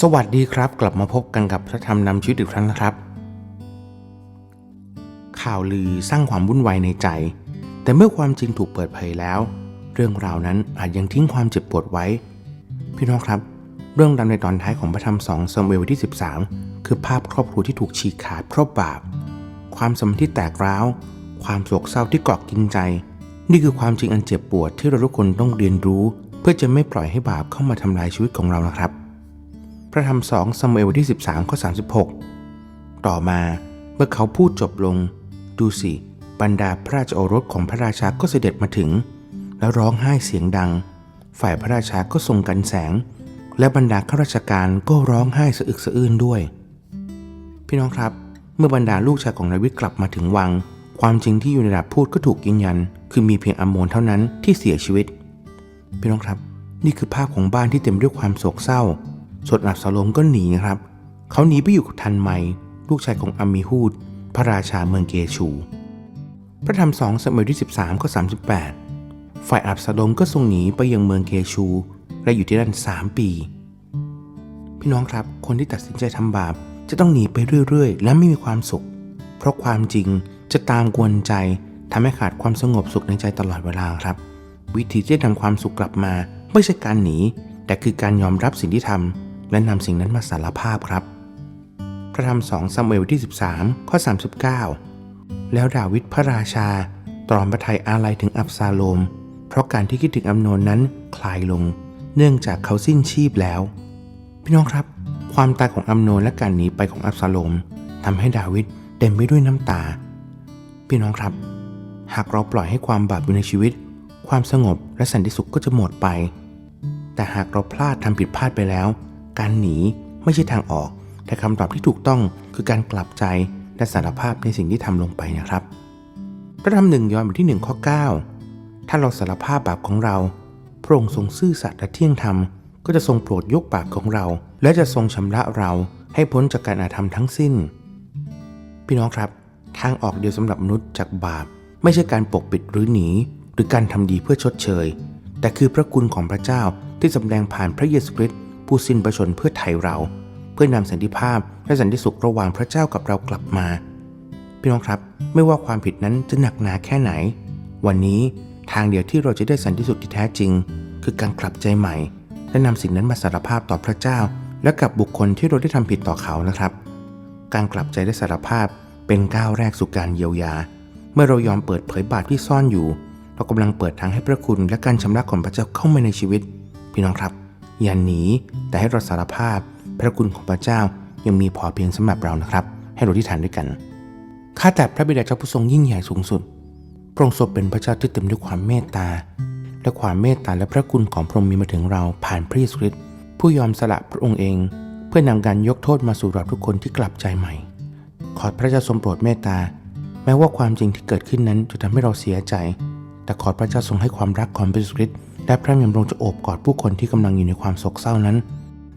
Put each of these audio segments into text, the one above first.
สวัสดีครับ กลับมาพบกันกับพระธรรมนำชีวิตอีกครั้งนะครับ ข่าวลือสร้างความวุ่นวายในใจ แต่เมื่อความจริงถูกเปิดเผยแล้ว เรื่องราวนั้นอาจยังทิ้งความเจ็บปวดไว้ พี่น้องครับ เรื่องราวในตอนท้ายของพระธรรมสองซามูเอลที่ 13 คือภาพครอบครัวที่ถูกฉีกขาดเพราะบาป ความสมนิที่แตกร้าว ความโศกเศร้าที่เกาะกินใจ นี่คือความจริงอันเจ็บปวดที่เราทุกคนต้องเรียนรู้ เพื่อจะไม่ปล่อยให้บาปเข้ามาทำลายชีวิตของเรานะครับ พระธรรมสองซามูเอลที่ 13ข้อ36 ต่อมาเมื่อเขาพูดจบลง ดูสิ บรรดาพระราชโอรสของพระราชาก็เสด็จมาถึง แล้วร้องไห้เสียงดัง ฝ่ายพระราชาก็ทรงกันแสง และบรรดาข้าราชการก็ร้องไห้สะอึกสะอื้นด้วย พี่น้องครับ เมื่อบรรดาลูกชายของดาวิดกลับมาถึงวัง ความจริงที่อยู่ในดาบพูดก็ถูกยืนยัน คือมีเพียงอมโมนเท่านั้นที่เสียชีวิต พี่น้องครับ นี่คือภาพของบ้านที่เต็มด้วยความโศกเศร้า ส่วนอับซาโลมก็หนีนะครับ เขาหนีไปอยู่กับทันไมลูกชายของอามิฮูด พระราชาเมืองเกชู พระธรรมสองสมัยที่ 13ข้อ38 ฝ่ายอับซาโลมก็ทรงหนีไปยังเมืองเกชูและอยู่ที่นั่นสามปี พี่น้องครับ คนที่ตัดสินใจทำบาปจะต้องหนีไปเรื่อยๆ และไม่มีความสุข เพราะความจริงจะตามกวนใจทำให้ขาดความสงบสุขในใจตลอดเวลาครับ วิธีที่จะนำความสุขกลับมา ไม่ใช่การหนี แต่คือการยอมรับสิ่งที่ทำ และนำสิ่งนั้นมาสารภาพครับ พระธรรมสองซามูเอลที่ 13 ข้อ 39 แล้วดาวิดพระราชา ตรอมพระทัยอาลัยถึงอับซาโลม เพราะการที่คิดถึงอัมโนนนั้นคลายลง เนื่องจากเขาสิ้นชีพแล้ว พี่น้องครับ ความตายของอัมโนนและการหนีไปของอับซาโลมทำให้ดาวิดเต็มไปด้วยน้ำตา พี่น้องครับ หากเราปล่อยให้ความบาปอยู่ในชีวิต ความสงบและสันติสุขก็จะหมดไป แต่หากเราพลาดทำผิดพลาดไปแล้ว การหนีไม่ใช่ทางออก แต่คำตอบที่ถูกต้องคือการกลับใจและสารภาพในสิ่งที่ทำลงไปนะครับ พระธรรมหนึ่งยอนบทที่หนึ่งข้อ9 ถ้าเราสารภาพบาปของเรา พระองค์ทรงซื่อสัตย์และเที่ยงธรรม ก็จะทรงโปรดยกบาปของเรา และจะทรงชำระเราให้พ้นจากการอาธรรมทั้งสิ้น พี่น้องครับ ทางออกเดียวสำหรับมนุษย์จากบาป ไม่ใช่การปกปิดหรือหนี หรือการทำดีเพื่อชดเชย แต่คือพระคุณของพระเจ้าที่สำแดงผ่านพระเยซูคริสต์ ผู้สิ้นประชนเพื่อไถ่เรา เพื่อนำสันติภาพและสันติสุขระหว่างพระเจ้ากับเรากลับมา พี่น้องครับไม่ว่าความผิดนั้นจะหนักหนาแค่ไหน วันนี้ทางเดียวที่เราจะได้สันติสุขที่แท้จริง คือการกลับใจใหม่ และนำสิ่งนั้นมาสารภาพต่อพระเจ้า และกับบุคคลที่เราได้ทำผิดต่อเขานะครับ การกลับใจและสารภาพเป็นก้าวแรกสู่การเยียวยา เมื่อเรายอมเปิดเผยบาปที่ซ่อนอยู่ เรากำลังเปิดทางให้พระคุณและการชำระของพระเจ้าเข้ามาในชีวิต พี่น้องครับ อย่าหนี แต่ให้เราสารภาพ พระคุณของพระเจ้ายังมีพอเพียงสำหรับเรานะครับ ให้เราที่ฐานด้วยกันข้าแต่พระบิดาเจ้าผู้ทรงยิ่งใหญ่สูงสุด พระองค์ทรงเป็นพระเจ้าที่เต็มด้วยความเมตตา และความเมตตาและพระคุณของพระองค์มีมาถึงเราผ่านพระเยซูคริสต์ผู้ยอมสละพระองค์เอง เพื่อนำการยกโทษมาสู่เราทุกคนที่กลับใจใหม่ ขอพระเจ้าทรงโปรดเมตตา แม้ว่าความจริงที่เกิดขึ้นนั้นจะทำให้เราเสียใจ แต่ขอพระเจ้าทรงให้ความรักของพระเยซูคริสต์ และพระยำรงจะโอบกอดผู้คนที่กำลังอยู่ในความโศกเศร้านั้น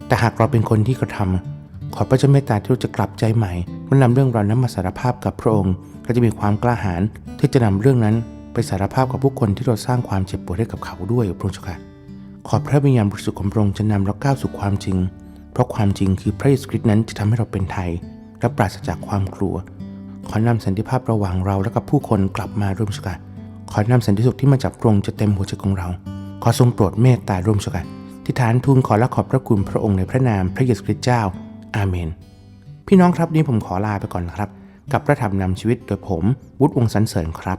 แต่หากเราเป็นคนที่กระทำขอพระเจ้าเมตตาที่เราจะกลับใจใหม่และนำเรื่องราวนั้นมาสารภาพกับพระองค์และจะมีความกล้าหาญที่จะนำเรื่องนั้นไปสารภาพกับผู้คนที่เราสร้างความเจ็บปวดให้กับเขาด้วยพระองค์เจ้าค่ะขอพระวิญญาณบริสุทธิ์ของพระองค์จะนำเราก้าวสู่ความจริง เพราะความจริงคือพระเยซูคริสต์นั้นจะทำให้เราเป็นไทย และปราศจากความกลัว ขอนำสันติภาพระหว่างเราและกับผู้คนกลับมาร่วมสกัดขอนำสันติสุขที่มาจากพระองค์จะเต็มหัวใจของเรา ขอทรงโปรดเมตตาร่วมสกันที่ฐานทูลขอและขอบพระคุณพระองค์ในพระนามพระเยซูคริสต์เจ้า อาเมน พี่น้องครับนี้ผมขอลาไปก่อนนะครับ กับพระธรรมนำชีวิตโดยผมวุฒิวงสันเสริญครับ